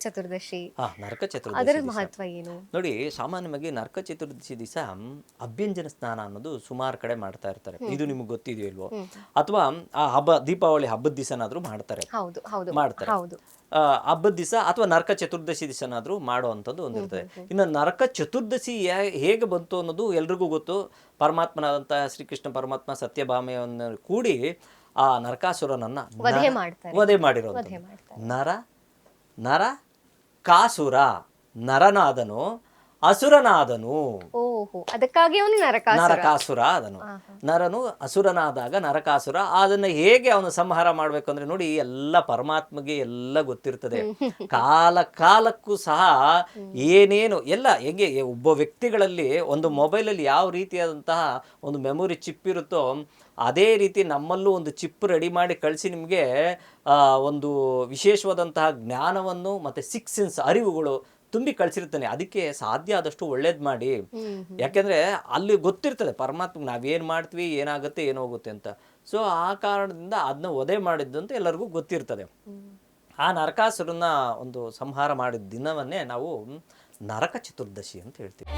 ಚತುರ್ದಶಿ. ನರಕ ಚತುರ್ದಶಿ ಅದರ ಮಹತ್ವ ಏನು? ನೋಡಿ ಸಾಮಾನ್ಯವಾಗಿ ನರಕ ಚತುರ್ದಶಿ ದಿವಸ ಅಭ್ಯಂಜನ ಸ್ನಾನ ಅನ್ನೋದು ಸುಮಾರು ಕಡೆ ಮಾಡ್ತಾ ಇರ್ತಾರೆ. ಇದು ನಿಮಗೆ ಗೊತ್ತಿದೆಯೋ ಇಲ್ವೋ? ಅಥವಾ ಆ ಹಬ್ಬ ದೀಪಾವಳಿ ಹಬ್ಬದ ದಿವಸನಾದ್ರೂ ಮಾಡ್ತಾರೆ. ಹೌದು ಹೌದು. ಮಾಡ್ತಾರೆ. ಹೌದು. ಹಬ್ಬದ ದಿವಸ ಅಥವಾ ನರಕ ಚತುರ್ದಶಿ ದಿವಸನಾದ್ರೂ ಮಾಡುವಂಥದ್ದು ಒಂದಿರ್ತದೆ ಇನ್ನು ನರಕ ಚತುರ್ದಶಿ ಹೇಗೆ ಬಂತು ಅನ್ನೋದು ಎಲ್ರಿಗೂ ಗೊತ್ತು. ಪರಮಾತ್ಮನಾದಂಥ ಶ್ರೀಕೃಷ್ಣ ಪರಮಾತ್ಮ ಸತ್ಯಭಾಮೆಯನ್ನು ಕೂಡಿ ಆ ನರಕಾಸುರನನ್ನ ವಧೆ ಮಾಡಿರೋದು. ನರ ನರ ಕಾಸುರ ನರನಾದನು ಅಸುರನಾದನು. ಓಹೋ ಅದಕ್ಕಾಗಿ ಅವನು ನರಕಾಸುರ. ನರಕಾಸುರ ಆದನು. ನರನು ಅಸುರನಾದಾಗ ನರಕಾಸುರ. ಅದನ್ನ ಹೇಗೆ ಅವನು ಸಂಹಾರ ಮಾಡ್ಬೇಕು ಅಂದ್ರೆ ನೋಡಿ ಎಲ್ಲ ಪರಮಾತ್ಮಗೆ ಎಲ್ಲ ಗೊತ್ತಿರ್ತದೆ. ಕಾಲ ಕಾಲಕ್ಕೂ ಸಹ ಏನೇನು ಎಲ್ಲ ಹೆಂಗೆ ಒಬ್ಬ ವ್ಯಕ್ತಿಗಳಲ್ಲಿ ಒಂದು ಮೊಬೈಲಲ್ಲಿ ಯಾವ ರೀತಿಯಾದಂತಹ ಒಂದು ಮೆಮೊರಿ ಚಿಪ್ ಇರುತ್ತೋ ಅದೇ ರೀತಿ ನಮ್ಮಲ್ಲೂ ಒಂದು ಚಿಪ್ ರೆಡಿ ಮಾಡಿ ಕಳಿಸಿ ನಿಮಗೆ ಒಂದು ವಿಶೇಷವಾದಂತಹ ಜ್ಞಾನವನ್ನು ಮತ್ತೆ ಸಿಕ್ಸ್ ಸೆನ್ಸ್ ಅರಿವುಗಳು ತುಂಬಿ ಕಳಿಸಿರ್ತಾನೆ. ಅದಕ್ಕೆ ಸಾಧ್ಯ ಆದಷ್ಟು ಒಳ್ಳೇದು ಮಾಡಿ. ಯಾಕೆಂದ್ರೆ ಅಲ್ಲಿ ಗೊತ್ತಿರ್ತದೆ ಪರಮಾತ್ಮ ನಾವೇನು ಮಾಡ್ತೀವಿ ಏನಾಗುತ್ತೆ ಏನೋ ಹೋಗುತ್ತೆ ಅಂತ. ಸೊ ಆ ಕಾರಣದಿಂದ ಅದನ್ನ ವಧೆ ಮಾಡಿದ್ದು ಅಂತ ಎಲ್ಲರಿಗೂ ಗೊತ್ತಿರ್ತದೆ. ಆ ನರಕಾಸುರನ ಒಂದು ಸಂಹಾರ ಮಾಡಿದ ದಿನವನ್ನೇ ನಾವು ನರಕ ಚತುರ್ದಶಿ ಅಂತ ಹೇಳ್ತೀವಿ.